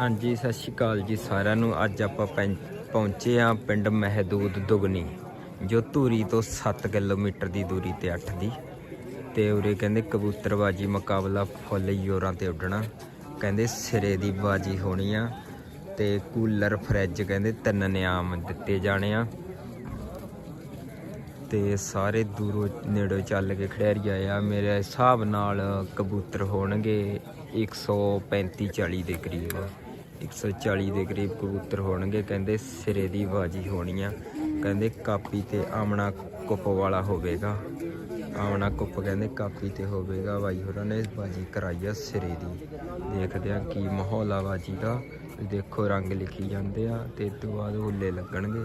ਹਾਂਜੀ, ਸਤਿ ਸ਼੍ਰੀ ਅਕਾਲ ਜੀ ਸਾਰਿਆਂ ਨੂੰ। ਅੱਜ ਆਪਾਂ ਪਹੁੰ- ਪਹੁੰਚੇ ਆ ਪਿੰਡ ਮਹਿਦੂਦ ਦੁਗਨੀ, ਜੋ ਧੂਰੀ ਤੋਂ 7 ਕਿਲੋਮੀਟਰ ਦੀ ਦੂਰੀ ਤੇ 8 ਦੀ। ਤੇ ਉਰੇ ਕਹਿੰਦੇ ਕਬੂਤਰਬਾਜੀ ਮੁਕਾਬਲਾ ਫੁੱਲ ਯੋਰਾਂ ਤੇ ਉੱਡਣਾ। ਕਹਿੰਦੇ ਸਿਰੇ ਦੀ ਬਾਜੀ ਹੋਣੀ ਆ ਤੇ ਕੂਲਰ ਫਰਿੱਜ ਕਹਿੰਦੇ ਤਿੰਨ ਨਿਆਮ ਦਿੱਤੇ ਜਾਣੇ ਆ। ਤੇ ਸਾਰੇ ਦੂਰੋਂ ਨੇੜੇ ਚੱਲ ਕੇ ਖਿਡਾਰੀ ਆਏ ਆ। ਮੇਰੇ ਹਿਸਾਬ ਨਾਲ ਕਬੂਤਰ ਹੋਣਗੇ 135 40 ਦੇ ਕਰੀਬ। 140 ਦੇ ਕਰੀਬ ਕਬੂਤਰ ਹੋਣਗੇ, ਕਹਿੰਦੇ ਸਿਰੇ ਦੀ ਬਾਜੀ ਹੋਣੀ ਆ। ਕਹਿੰਦੇ ਕਾਪੀ ਤੇ ਆਮਣਾ ਕੁੱਪ ਵਾਲਾ ਹੋਵੇਗਾ। ਆਮਣਾ ਕੁੱਪ ਕਹਿੰਦੇ ਕਾਪੀ ਤੇ ਹੋਵੇਗਾ। ਬਾਈ ਹੋਰਾਂ ਨੇ ਬਾਜੀ ਕਰਾਈ ਆ ਸਿਰੇ ਦੀ। ਦੇਖਦੇ ਆ ਕੀ ਮਾਹੌਲ ਆ ਬਾਜੀ ਦਾ। ਦੇਖੋ ਰੰਗ ਲਿਖੀ ਜਾਂਦੇ ਆ ਤੇ ਇਸ ਤੋਂ ਬਾਅਦ ਹੁੱਲੇ ਲੱਗਣਗੇ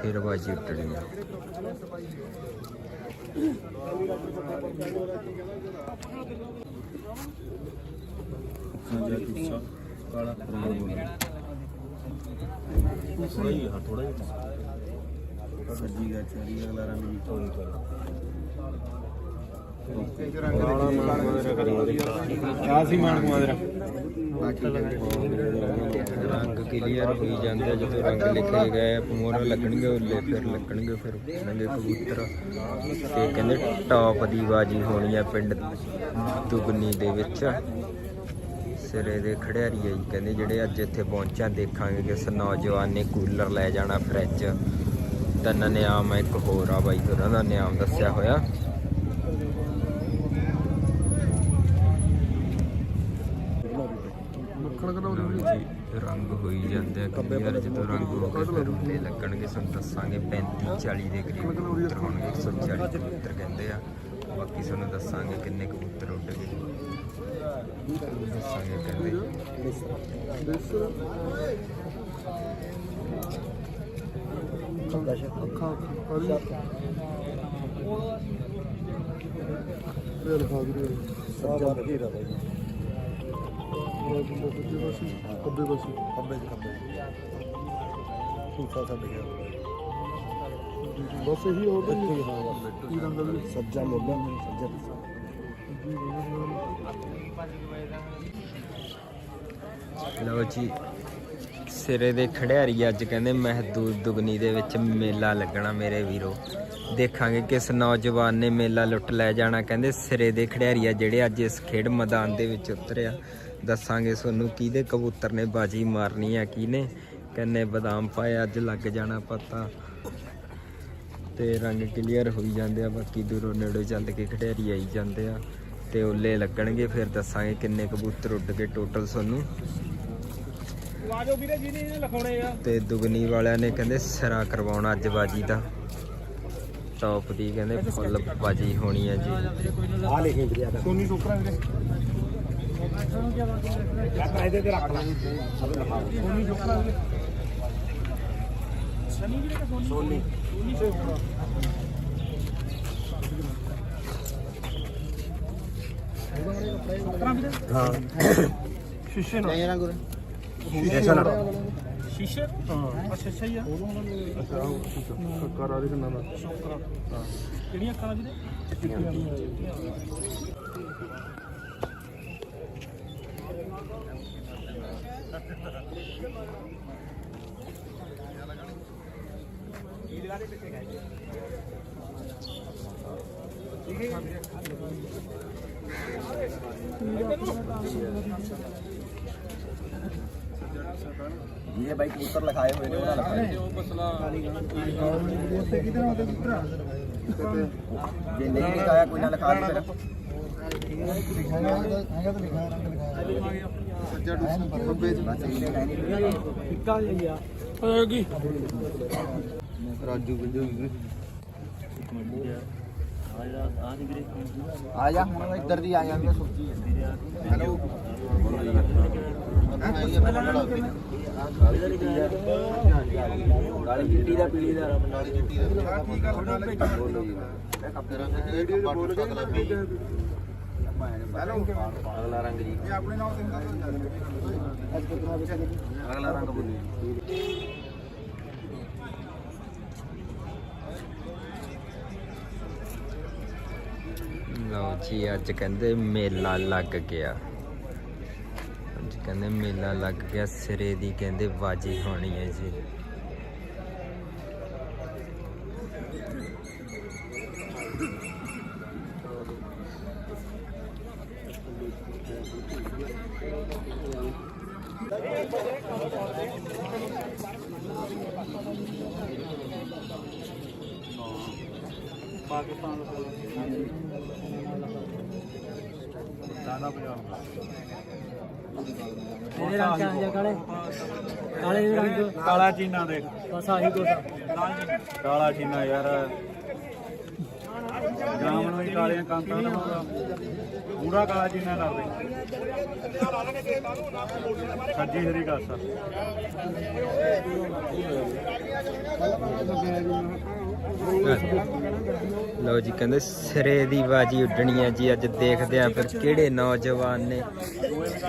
ਫਿਰ ਬਾਜੀ ਉੱਟਣੀ ਆ ਥੋੜਾ ਹੀ ਹਾਂ ਥੋੜਾ ਹੀ ਸੱਜੀ ਗਾ ਚਰੀ ਅਗਲਾ ਰੰਗ ਵੀ ਥੋੜੀ ਕਿਆ ਸੀ ਮਾਨ ਕੁਮਾਰ ਰੰਗ ਕਲੀਅਰ ਹੋਈ ਜਾਂਦੇ ਜਦੋਂ ਰੰਗ ਲਿਖੇ ਗਏ ਮੋਹਰ ਲੱਗਣਗੇ ਉੱਲੇ ਫਿਰ ਲੱਗਣਗੇ ਫਿਰ ਉੱਠਣਗੇ ਕਬੂਤਰ। ਤੇ ਕਹਿੰਦੇ ਟੌਪ ਦੀ ਬਾਜੀ ਹੋਣੀ ਆ ਪਿੰਡ ਦੁਗਨੀ ਦੇ ਵਿੱਚ। ਸਿਰੇ ਦੇ ਖੜਿਆਰੀ ਆ ਜੀ ਕਹਿੰਦੇ ਜਿਹੜੇ ਅੱਜ ਇੱਥੇ ਪਹੁੰਚਾ ਦੇਖਾਂਗੇ ਕਿ ਨੌਜਵਾਨ ਨੇ ਕੂਲਰ ਲੈ ਜਾਣਾ ਫ੍ਰਿਜ ਤਾਂ ਨਿਆਮ ਆ, ਇੱਕ ਹੋਰ ਆ ਬਾਈ ਹੋਰਾਂ ਦਾ ਨਿਆਮ ਦੱਸਿਆ ਹੋਇਆ। ਜੀ ਰੰਗ ਹੋਈ ਜਾਂਦੇ ਆ ਕਲੀਅਰ ਜਦੋਂ ਰੰਗ ਹੋ ਗਏ ਫਿਰ ਉੱਤੇ ਲੱਗਣਗੇ ਸਾਨੂੰ ਦੱਸਾਂਗੇ 35 40 ਦੇ ਕਰੀਬ ਕਬੂਤਰ ਹੋਣਗੇ 140 ਕਬੂਤਰ ਕਹਿੰਦੇ ਆ। ਬਾਕੀ ਸਾਨੂੰ ਦੱਸਾਂਗੇ ਕਿੰਨੇ ਕਬੂਤਰ ਉੱਡ ਗਏ। ਦੱਸਾਂਗੇ ਕਹਿੰਦੇ। ਬਾਈ। ਖੱਬੇ ਪਾਸੇ ਖੱਬੇ ਚ ਖੱਬੇ ਸੂਫਾ ਛੱਡ ਗਿਆ ਬਸ ਇਹੀ ਹੋਰ ਤਾਂ ਇੱਥੇ ਹਾਂ ਬਸ ਕੀ ਰੰਗ ਵਾਲੀ ਸੱਜਾ ਮੋਢਾ ਸੱਜਾ ਪਿੱਛਾ ਲਓ ਜੀ, ਸਿਰੇ ਦੇ ਖੜਿਆਰੀ ਅੱਜ ਕਹਿੰਦੇ ਮਹਿਦੂਦ ਦੁਗਨੀ ਦੇ ਵਿੱਚ ਮੇਲਾ ਲੱਗਣਾ ਮੇਰੇ ਵੀਰੋ। ਦੇਖਾਂਗੇ ਕਿਸ ਨੌਜਵਾਨ ਨੇ ਮੇਲਾ ਲੁੱਟ ਲੈ ਜਾਣਾ। ਕਹਿੰਦੇ ਸਿਰੇ ਦੇ ਖੜਿਆਰੀਆ ਜਿਹੜੇ ਅੱਜ ਇਸ ਖੇਡ ਮੈਦਾਨ ਦੇ ਵਿੱਚ ਉਤਰਿਆ ਦੱਸਾਂਗੇ ਤੁਹਾਨੂੰ ਕਿਹਦੇ ਕਬੂਤਰ ਨੇ ਬਾਜੀ ਮਾਰਨੀ ਆ ਕਿਹਨੇ ਕਿੰਨੇ ਬਦਾਮ ਪਾਏ ਅੱਜ ਲੱਗ ਜਾਣਾ ਪਤਾ। ਤੇ ਰੰਗ ਕਲੀਅਰ ਹੋਈ ਜਾਂਦੇ ਆ ਬਾਕੀ ਦੂਰੋਂ ਨੇੜੋਂ ਚੱਲ ਕੇ ਖਿਡਾਰੀ ਆਈ ਜਾਂਦੇ ਆ ਤੇ ਉੱਲੇ ਲੱਗਣਗੇ ਫਿਰ ਦੱਸਾਂਗੇ ਕਿੰਨੇ ਕਬੂਤਰ ਉੱਡ ਗਏ ਟੋਟਲ ਤੁਹਾਨੂੰ। ਆਜੋ ਵੀਰੇ ਜੀ ਨੇ ਲਿਖਾਉਣੇ ਆ। ਤੇ ਦੁਗਨੀ ਵਾਲਿਆਂ ਨੇ ਕਹਿੰਦੇ ਸਿਰਾ ਕਰਵਾਉਣਾ ਅੱਜ ਬਾਜੀ ਦਾ। ਟੌਪ ਦੀ ਕਹਿੰਦੇ ਫੁੱਲ ਬਾਜੀ ਹੋਣੀ ਹੈ ਜੀ। ਆ ਲਿਖੇ ਵੀਰੇ ਸੋਨੀ ਟੋਕਰਾ ਵੀਰੇ। ਇਹਦੇ ਤੇ ਰੱਖ ਲਾ ਸੋਨੀ ਟੋਕਰਾ ਵੀਰੇ ਸਨੀ ਵੀਰੇ ਕਿ ਸੋਨੀ ਸੋਨੀ ਵੀਰੇ ਹਾਂ ਸ਼ੀਸ਼ੇ ਨਾਲ ਰੰਗ ਉਹਦੇ ਐਸਾ ਨਾ ਸ਼ੀਸ਼ੇ ਹਾਂ ਅੱਛਾ ਅੱਛਾ ਹੀ ਆ ਕਰ ਆ ਦੇ ਕਿੰਨਾ ਦਾ ਟੋਕਰਾ ਕਿਹੜੀਆਂ ਅੱਖਾਂ ਨਾਲ ਵੀਰੇ ਇਹ ਬਾਈ ਕਬੂਤਰ ਲਿਖਾਏ ਹੋਏ ਨੇ ਉਹਨਾਂ ਲਿਖਾਏ ਉੱਥੇ ਕਿਧਰ ਆਉਂਦੇ ਕਿਧਰ ਜੇ ਰੰਗ ਸੱਜਾ ਡੂਸਨ ਖੱਬੇ ਚ। ਇੱਕਾ ਜਿਹਾ ਹੀ ਆ। ਹੋਏਗੀ ਰਾਜੂ ਬਿੰਦੂ ਆ ਜਾ ਹੁਣ ਇੱਧਰ ਦੀ ਆ ਜਾਂਦੇ ਸੁੱਚੀ ਹੈਲੋ। ਗਾਲੀ ਚਿੱਟੀ ਦਾ ਪੀਲੀ ਦਾ ਨਾਲੀ ਚਿੱਟੀ ਦਾ ਕੀ ਗੱਲ ਬਣਾ ਲੈ ਵੀਡੀਓ ਚ ਬੋਲ ਕੇ ਅਗਲਾ ਰੰਗ ਜੀ। ਇਹ ਆਪਣੇ ਨਾਮ ਤੇ ਹੁੰਦਾ ਅਗਲਾ ਰੰਗ ਬੋਲੀ। ਲਓ ਜੀ ਅੱਜ ਕਹਿੰਦੇ ਮੇਲਾ ਲੱਗ ਗਿਆ। ਅੱਜ ਕਹਿੰਦੇ ਮੇਲਾ ਲੱਗ ਗਿਆ ਸਿਰੇ ਦੀ ਕਹਿੰਦੇ ਬਾਜੀ ਹੋਣੀ ਹੈ ਜੀ। ਇਹਦੇ ਰੰਗ ਕਾਲੇ ਕਾਲੇ? ਦੇ ਰੰਗ? ਕਾਲਾ ਚੀਨਾ ਦੇਖ। ਬਸ ਆਹੀ ਕੁਛ। ਕਾਲਾ ਚੀਨਾ। ਯਾਰ। ਜਾਮ ਨੂੰ ਕਾਲੀਆਂ ਕਾਂਤਾਂ ਦਾ ਪੂਰਾ ਕਾਲਾ ਚੀਨਾ ਲਾ ਸੱਜੀ ਹਰੀ ਗਾਸਾ ਲਓ ਜੀ, ਕਹਿੰਦੇ ਸਿਰੇ ਦੀ ਬਾਜੀ ਉੱਡਣੀ ਹੈ ਜੀ, ਅੱਜ ਦੇਖਦੇ ਆਂ ਫਿਰ ਕਿਹੜੇ ਨੌਜਵਾਨ ਨੇ।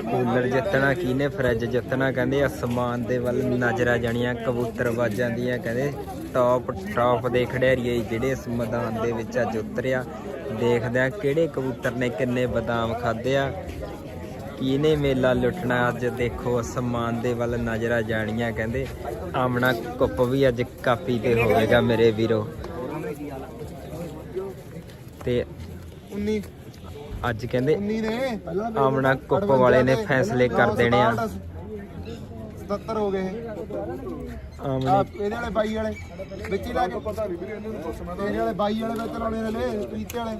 ਕੂਲਰ ਜਿੱਤਣਾ ਕਿਹਨੇ, ਫਰਿੱਜ ਜਿੱਤਣਾ, ਕਹਿੰਦੇ ਅਸਮਾਨ ਦੇ ਵੱਲ ਨਜ਼ਰਾਂ ਜਾਣੀਆਂ ਕਬੂਤਰ ਬਾਜਾਂ ਦੀਆਂ, ਕਹਿੰਦੇ ਟੌਪ ਟੌਪ ਦੇ ਖਿਡਾਰੀਏ ਜਿਹੜੇ ਇਸ ਮੈਦਾਨ ਦੇ ਵਿੱਚ ਅੱਜ ਉਤਰਿਆ। ਦੇਖਦੇ ਆਂ ਕਿਹੜੇ ਕਬੂਤਰ ਨੇ ਕਿੰਨੇ ਬਦਾਮ ਖਾਦੇ ਆ। ਕਿਹਨੇ ਮੇਲਾ ਲੁੱਟਣਾ ਅੱਜ ਦੇਖੋ ਅਸਮਾਨ ਦੇ ਵੱਲ ਨਜ਼ਰਾਂ ਜਾਣੀਆਂ ਕਹਿੰਦੇ ਆਮਣਾ ਕੁੱਪ ਵੀ ਅੱਜ ਕਾਪੀ ਤੇ ਹੋਵੇਗਾ ਮੇਰੇ ਵੀਰੋ। ਤੇ 19 ਅੱਜ ਕਹਿੰਦੇ 19 ਨੇ। ਆਮਣਾ ਕੁੱਪ ਵਾਲੇ ਨੇ ਫੈਸਲੇ ਕਰ ਦੇਣੇ ਆ। 77 ਹੋ ਗਏ। ਆਮਣੇ ਇਹਦੇ ਵਾਲੇ ਬਾਈ ਵਾਲੇ ਵਿੱਚ ਹੀ ਲਾ ਕੇ। ਪਤਾ ਨਹੀਂ ਵੀਰੇ ਇਹਨੂੰ ਪੁੱਛਣਾ ਤੇਰੇ ਵਾਲੇ ਬਾਈ ਵਾਲੇ ਵਿੱਚ ਲਾਉਣੇ ਨੇ ਲੈ ਪੀਤੇ ਵਾਲੇ।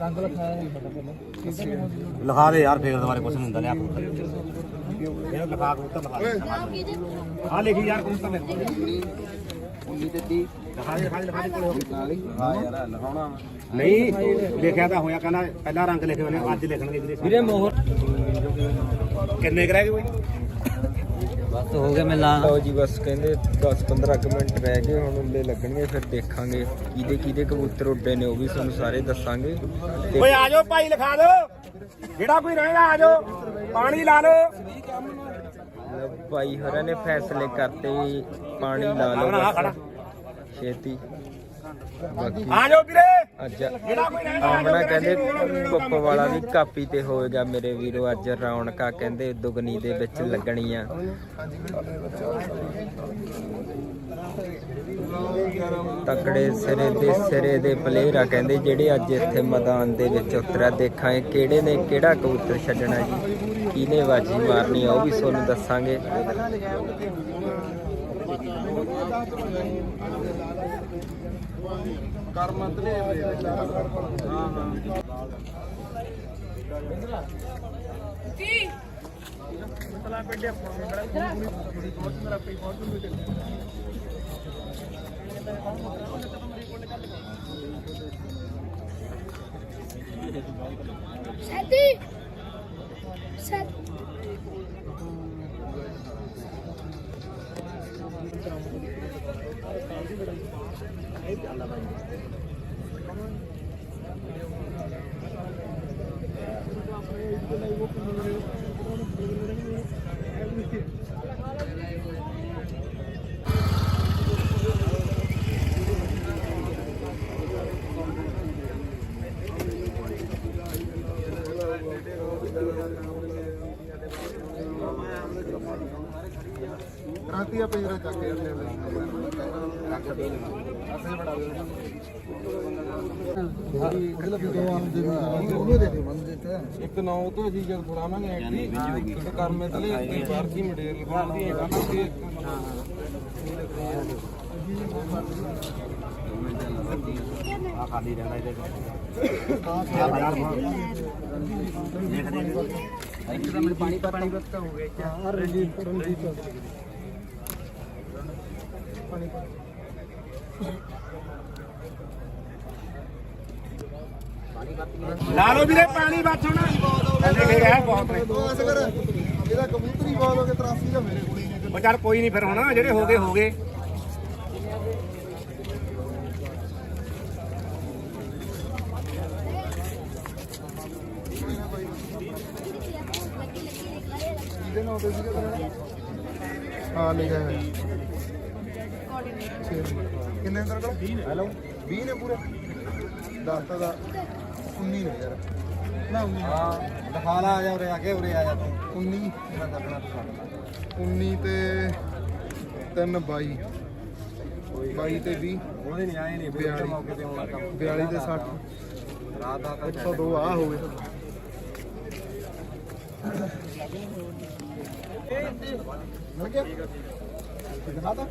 ਰੰਗ ਲਿਖਾਇਆ ਨਹੀਂ ਪਤਾ ਪਹਿਲਾਂ ਲਿਖਾ ਦੇ ਯਾਰ ਫੇਰ ਦੁਬਾਰੇ ਕੁਛ ਨਹੀਂ ਹੁੰਦਾ ਲਿਆ ਇਹ ਲਿਖਾ ਕਬੂਤਰ ਲਿਖਾ ਦੇ। ਆ ਲਿਖੀ ਯਾਰ ਕਬੂਤਰ ਲਿਖ 19 ਤੇ 30 ਲਿਖਾ ਦੇ ਲਿਖਾ ਦੇ ਲਿਖਾ ਦੇ ਕੋਲੇ। ਹਾਂ ਯਾਰ ਲਿਖਾਉਣਾ ਨਹੀਂ ਲਿਖਿਆ ਤਾਂ ਹੋਇਆ ਕਹਿੰਦਾ ਪਹਿਲਾ ਰੰਗ ਲਿਖੇ ਹੋਣੇ ਅੱਜ ਲਿਖਣਗੇ ਵੀਰੇ। ਵੀਰੇ ਮੋਹਰ ਕਿੰਨੇ ਕਰਾਏਗੇ ਕੋਈ ਬਸ ਹੋ ਗਿਆ ਮੇਲਾ। ਲਓ ਜੀ ਬਸ ਕਹਿੰਦੇ 10 15 ਕੁ ਮਿੰਟ ਰਹਿ ਗਏ ਹੁਣ ਉੱਲੇ ਲੱਗਣਗੇ ਫਿਰ ਦੇਖਾਂਗੇ ਕਿਹਦੇ ਕਿਹਦੇ ਕਬੂਤਰ ਉੱਡੇ ਨੇ ਉਹ ਵੀ ਤੁਹਾਨੂੰ ਸਾਰੇ ਦੱਸਾਂਗੇ। ਤੇ ਓਏ ਆ ਜਾਓ ਭਾਈ ਲਿਖਾ ਦਿਓ। ਜਿਹੜਾ ਕੋਈ ਰਹੇਗਾ ਆ ਜਾਓ। ਪਾਣੀ ਲਾ ਲਓ। ਭਾਈ ਹੋਰਾਂ ਨੇ ਫੈਸਲੇ ਕਰਤੇ ਪਾਣੀ ਲਾ ਲਓ ਬਸ। ਛੇਤੀ ਬਾਕੀ ਆ ਜਾਓ ਵੀਰੇ। ਅੱਜ ਜਿਹੜਾ ਕੋਈ ਰਹੇਗਾ ਆ ਆਮਣਾ ਜਾਓ ਕਹਿੰਦੇ ਕੁੱਪ ਵਾਲਾ ਵੀ ਕਾਪੀ ਤੇ ਹੋਏਗਾ ਮੇਰੇ ਵੀਰੋ ਅੱਜ ਰੌਣਕਾਂ ਕਹਿੰਦੇ ਦੁਗਣੀ ਦੇ ਵਿੱਚ ਲੱਗਣੀਆਂ। ਤਕੜੇ ਸਿਰੇ ਦੇ ਸਿਰੇ ਦੇ ਪਲੇਅਰ ਆ ਕਹਿੰਦੇ ਜਿਹੜੇ ਅੱਜ ਇੱਥੇ ਮੈਦਾਨ ਦੇ ਵਿੱਚ ਉਤਰਿਆ ਦੇਖਾਂਗੇ ਕਿਹੜੇ ਨੇ ਕਿਹੜਾ ਕਬੂਤਰ ਛੱਡਣਾ ਜੀ ਕਿਹਨੇ ਬਾਜੀ ਮਾਰਨੀ ਆ ਉਹ ਵੀ ਤੁਹਾਨੂੰ ਦੱਸਾਂਗੇ। ਕਰਮ ਧਨੇਰ ਦੇ ਵਿੱਚ ਹਾਂ ਹਾਂ ਜੀ ਮਤਲਬ ਪਿੰਡੇ ਫੋਨ ਬੜਾ ਪੂਰੀ ਬਹੁਤ ਮੇਰਾ ਪਈ ਬਹੁਤ ਨੂੰ ਮਿਲ ਸੈਦੀ ਕ੍ਰਾਂਤੀ ਆ ਪਿੰਜਰਾ ਚੱਕ ਕੇ ਲੈ ਇੱਕ ਨੌ ਤੋਂ ਅਸੀਂ ਜਦ ਫੜਾਵਾਂਗੇ ਐਕਟੀ ਇੱਕ ਕਰਮੇ ਤਲੇ ਇੱਕ ਬਾਹਰ ਦੀ ਮਟੀਰੀਅਲ ਬਣਦੀ ਹੈਗਾ ਨਾ ਤੇ ਆ ਖਾਲੀ ਰਹਿਣਾ ਇਹਦੇ ਚ ਆ ਯਾਰ ਦੇਖਦੇ ਨੇ ਇੱਕ ਤਾਂ ਮੈਨੂੰ ਪਾਣੀ ਪਾਣੀ ਪੱਤਾ ਹੋ ਗਿਆ ਹਾਂ ਰਣਜੀਤ ਰਣਜੀਤ ਲਾ ਲਓ ਵੀਰੇ ਪਾਣੀ ਬਚ ਹੁਣ ਲਿਖੇ ਗਿਆ ਬਹੁਤ ਨੇ ਐਸ ਕਰ ਇਹਦਾ ਕਬੂਤਰੀ ਬਾਲ ਹੋ ਕੇ 83 ਦਾ ਮੇਰੇ ਕੋਲ ਹੀ ਨੇ ਉਹ ਚੱਲ ਕੋਈ ਨਹੀਂ ਫਿਰ ਹੁਣ ਜਿਹੜੇ ਹੋ ਗਏ ਹੋ ਗਏ। ਇਹਦੇ ਨਾਲ ਤੇ ਸੀਗਾ ਤੇਰਾ ਹਾਂ ਲਿਖਿਆ ਹੈ ਛੇ। ਕਿੰਨੇ ਅੰਦਰ ਕੋਲ? ਹੈਲੋ 20 ਨੇ ਪੂਰੇ। 10 ਤਾਂ ਦਾ 19 ਨੇ ਯਾਰ। ਨਾ 19 ਹਾਂ ਦਿਖਾ ਲਾ ਆ ਜਾ ਉਰੇ ਆ ਕੇ ਉਰੇ ਆ ਜਾ ਤੂੰ। 19 ਜਿਹੜਾ ਕੱਢਣਾ ਤੂੰ ਕੱਢ 19 ਤੇ 3 22 22 ਤੇ 20 ਉਹਦੇ ਨਹੀਂ ਆਏ ਨਹੀਂ ਬਿਆਲੀ। ਮੌਕੇ ਤੇ ਆਉਣਾ ਕੰਮ। 42 ਤੇ 60 ਰਾਤ ਦਾ ਤਾਂ 102 ਆ ਹੋ ਗਏ। ਮਿਲ ਗਿਆ? ਦਿਖਾਤਾ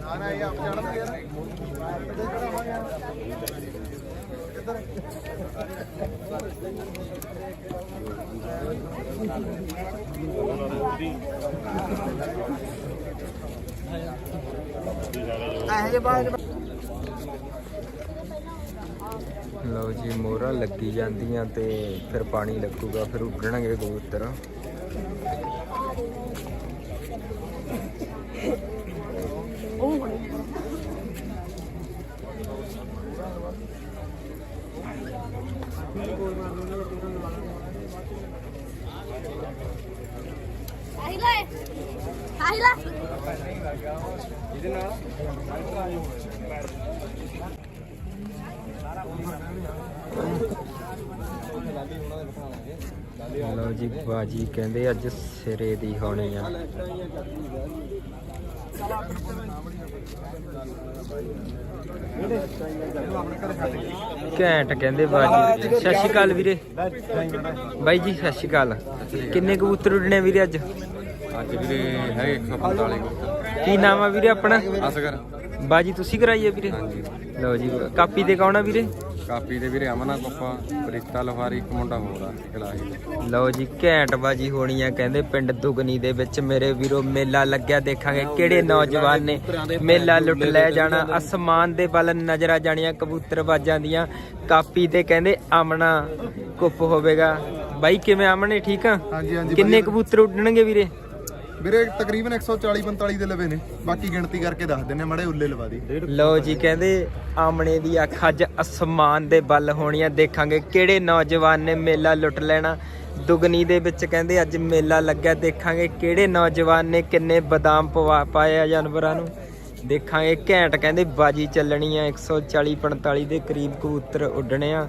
ਨਾ ਨਾ ਇਹ ਆਪ ਜਾਣਦੇ ਯਾਰ ਕਿੱਥੇ ਖੜਾ ਹੋਇਆ ਯਾਰ ਕਿੱਧਰ ਲਓ ਜੀ ਮੋਹਰਾਂ ਲੱਗੀ ਜਾਂਦੀਆਂ ਤੇ ਫਿਰ ਪਾਣੀ ਲੱਗੂਗਾ ਫਿਰ ਉੱਡਣਗੇ ਕਬੂਤਰ ਆਈਲਾ ਆਈਲਾ ਇਹਦੇ ਨਾਲ। ਲਓ ਜੀ ਬਾਜੀ ਕਹਿੰਦੇ ਅੱਜ ਸਿਰੇ ਦੀ ਹੋਣੀ ਆ। ਘੈਂਟ ਕਹਿੰਦੇ ਬਾਜੀ। ਸਤਿ ਸ਼੍ਰੀ ਅਕਾਲ ਵੀਰੇ। ਬਾਈ ਜੀ ਸਤਿ ਸ਼੍ਰੀ ਅਕਾਲ। ਕਿੰਨੇ ਕਬੂਤਰ ਉੱਡਣੇ ਵੀਰੇ ਅੱਜ? ਅੱਜ ਵੀਰੇ ਹੈ 145 ਕੀ ਨਾਮ ਆ ਵੀਰੇ ਆਪਣਾ? ਅਸਗਰ। ਬਾਜੀ ਤੁਸੀਂ ਕਰਾਈ ਹੈ ਵੀਰੇ ਲਓ ਜੀ ਕਾਪੀ ਤੇ ਕੌਣ ਆ ਵੀਰੇ? ਕਾਪੀ ਦੇ ਵੀਰੇ ਅਮਨਾ ਕੋਪਾ ਪ੍ਰੀਤਾ ਲੋਹਾਰੀ ਇੱਕ ਮੁੰਡਾ ਹੋਰ ਆ ਕਲਾਹੀ ਲਓ ਜੀ ਘੈਂਟ ਬਾਜੀ ਹੋਣੀ ਆ ਕਹਿੰਦੇ ਪਿੰਡ ਦੁਗਨੀ ਦੇ ਵਿੱਚ ਮੇਰੇ ਵੀਰੋ ਮੇਲਾ ਲੱਗਿਆ ਦੇਖਾਂਗੇ ਕਿਹੜੇ ਨੌਜਵਾਨ ਨੇ ਮੇਲਾ ਲੁੱਟ ਲੈ ਜਾਣਾ। ਅਸਮਾਨ ਦੇ ਵੱਲ ਨਜ਼ਰਾਂ ਜਾਣੀਆਂ ਕਬੂਤਰ ਬਾਜਾਂ ਦੀਆਂ ਕਾਪੀ ਤੇ ਕਹਿੰਦੇ ਆਮਣਾ ਕੁੱਪ ਹੋਵੇਗਾ। ਬਾਈ ਕਿਵੇਂ ਆਮਣੇ ਠੀਕ ਆ? ਹਾਂਜੀ ਹਾਂਜੀ ਕਿੰਨੇ। ਕਬੂਤਰ ਉੱਡਣਗੇ ਵੀਰੇ? ਵੀਰੇ, ਤਕਰੀਬਨ 140 45 ਦੇ ਲਵੇ ਨੇ। ਬਾਕੀ ਗਿਣਤੀ ਕਰਕੇ ਦੱਸ ਦਿੰਨੇ ਮੜੇ ਉੱਲੇ ਲਵਾ ਦੀ। ਲਓ ਜੀ, ਕਹਿੰਦੇ ਆਮਣੇ ਦੀ ਅੱਖ ਅੱਜ ਅਸਮਾਨ ਦੇ ਵੱਲ ਹੋਣੀਆਂ। ਦੇਖਾਂਗੇ ਕਿਹੜੇ ਨੌਜਵਾਨ ਨੇ ਮੇਲਾ ਲੁੱਟ ਲੈਣਾ। ਦੁਗਨੀ ਦੇ ਵਿੱਚ ਕਹਿੰਦੇ ਅੱਜ ਮੇਲਾ ਲੱਗਾ ਦੇਖਾਂਗੇ ਕਿਹੜੇ ਨੌਜਵਾਨ ਨੇ ਕਿੰਨੇ ਬਦਾਮ ਪਵਾ ਪਾਏ ਆ ਜਾਨਵਰਾਂ ਨੂੰ। ਦੇਖਾਂਗੇ ਘੈਂਟ ਕਹਿੰਦੇ ਬਾਜੀ ਚੱਲਣੀ ਆ। 140 45 ਦੇ ਕਰੀਬ ਕਬੂਤਰ ਉੱਡਣੇ ਆ।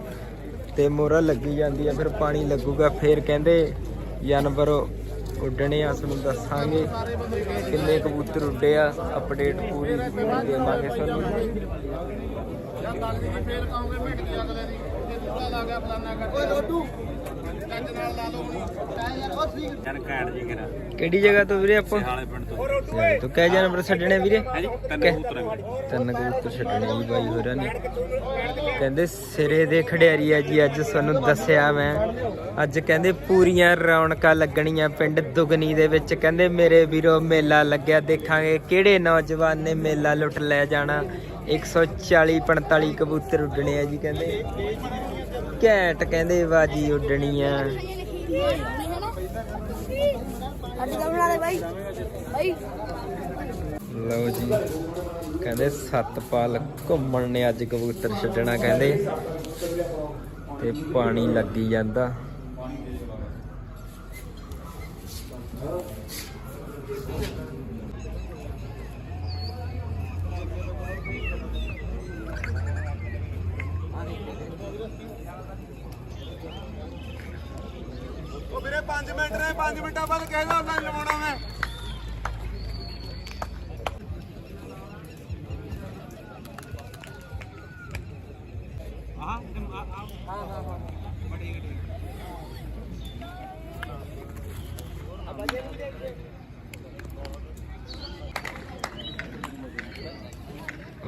ਤੇ ਮੋਹਰਾ ਲੱਗੀ ਜਾਂਦੀ ਆ ਫਿਰ ਪਾਣੀ ਲੱਗੂਗਾ। ਫਿਰ ਕਹਿੰਦੇ ਜਾਨਵਰ ਉੱਡਣੇ ਆ ਤੁਹਾਨੂੰ ਦੱਸਾਂਗੇ ਕਿੰਨੇ ਕਬੂਤਰ ਉੱਡੇ ਆ ਅਪਡੇਟ ਪੂਰੀ ਦੇਵਾਂਗੇ ਤੁਹਾਨੂੰ। ਤੋਂ ਕਹਿ ਜਾਨਵਰ ਛੱਡਣੇ ਵੀਰੇ? ਹਾਂਜੀ ਤਿੰਨ ਕਹਿ- ਕਬੂਤਰ ਆ ਵੀਰੇ ਤਿੰਨ ਕਬੂਤਰ ਛੱਡਣੇ ਜੀ ਬਾਈ ਹੋਰਾਂ ਨੇ ਕਹਿੰਦੇ ਸਿਰੇ ਦੇ ਖੜਿਆਰੀ ਆ ਜੀ ਅੱਜ ਤੁਹਾਨੂੰ ਦੱਸਿਆ ਮੈਂ। ਅੱਜ ਕਹਿੰਦੇ ਪੂਰੀਆਂ ਰੌਣਕਾਂ ਲੱਗਣੀਆਂ ਪਿੰਡ ਦੁਗਨੀ ਦੇ ਵਿੱਚ। ਕਹਿੰਦੇ ਮੇਰੇ ਵੀਰੋ ਮੇਲਾ ਲੱਗਿਆ ਦੇਖਾਂਗੇ ਕਿਹੜੇ ਨੌਜਵਾਨ ਨੇ ਮੇਲਾ ਲੁੱਟ ਲੈ ਜਾਣਾ। 140 45 ਕਬੂਤਰ ਉੱਡਣੇ ਆ ਜੀ ਕਹਿੰਦੇ। ਘੈਂਟ ਕਹਿੰਦੇ ਬਾਜੀ ਉੱਡਣੀ ਆ ਅੱਜ ਦਾ ਬਣਾ ਲਓ ਜੀ, ਕਹਿੰਦੇ ਸਤਪਾਲ ਘੁੰਮਣ ਨੇ ਅੱਜ ਕਬੂਤਰ ਛੱਡਣਾ ਕਹਿੰਦੇ। ਤੇ ਪਾਣੀ ਲੱਗੀ ਜਾਂਦਾ। 5 ਮਿੰਟਾਂ ਬਾਅਦ ਕਹਿਦਾ ਉਹਨਾਂ ਲਵਾਉਣਾ ਮੈਂ।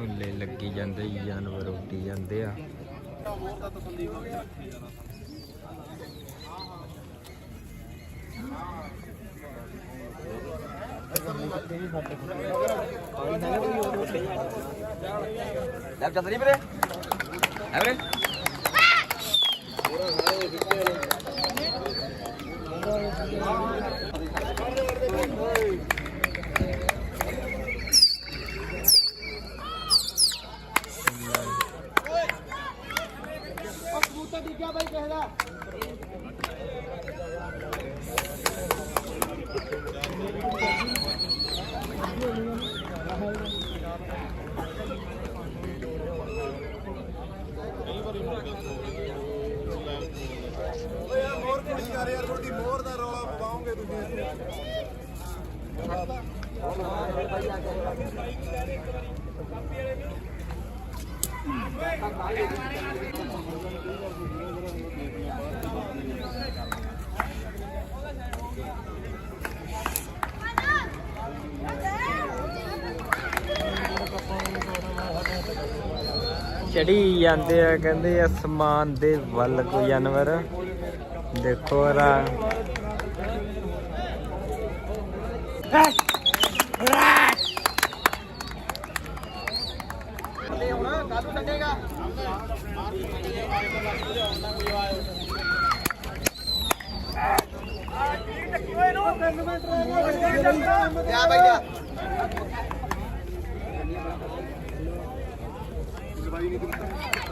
ਉੱਲੇ ਲੱਗੀ ਜਾਂਦੇ ਜਾਨਵਰ ਉੱਡੀ ਜਾਂਦੇ ਆ। ਲੈ ਚੱਲ ਨਹੀਂ ਵੀਰੇ। ਹੈ ਵੀਰੇ। ਉਹ ਕਬੂਤਰ ਡਿੱਗਿਆ ਬਾਈ ਕਿਸੇ ਦਾ ਯਾਰ ਯਾਰ, ਤੁਹਾਡੀ ਮੋਹਰ ਦਾ ਰੌਲਾ ਪਵਾਓਗੇ ਤੁਸੀਂ। ਚੜੀ ਜਾਂਦੇ ਆ, ਕਹਿੰਦੇ ਅਸਮਾਨ ਦੇ ਵੱਲ ਕੋਈ ਜਾਨਵਰ। ਦੇਖੋ ਰਾ ਕਿਆ ਭਈਆ ਆਲੇ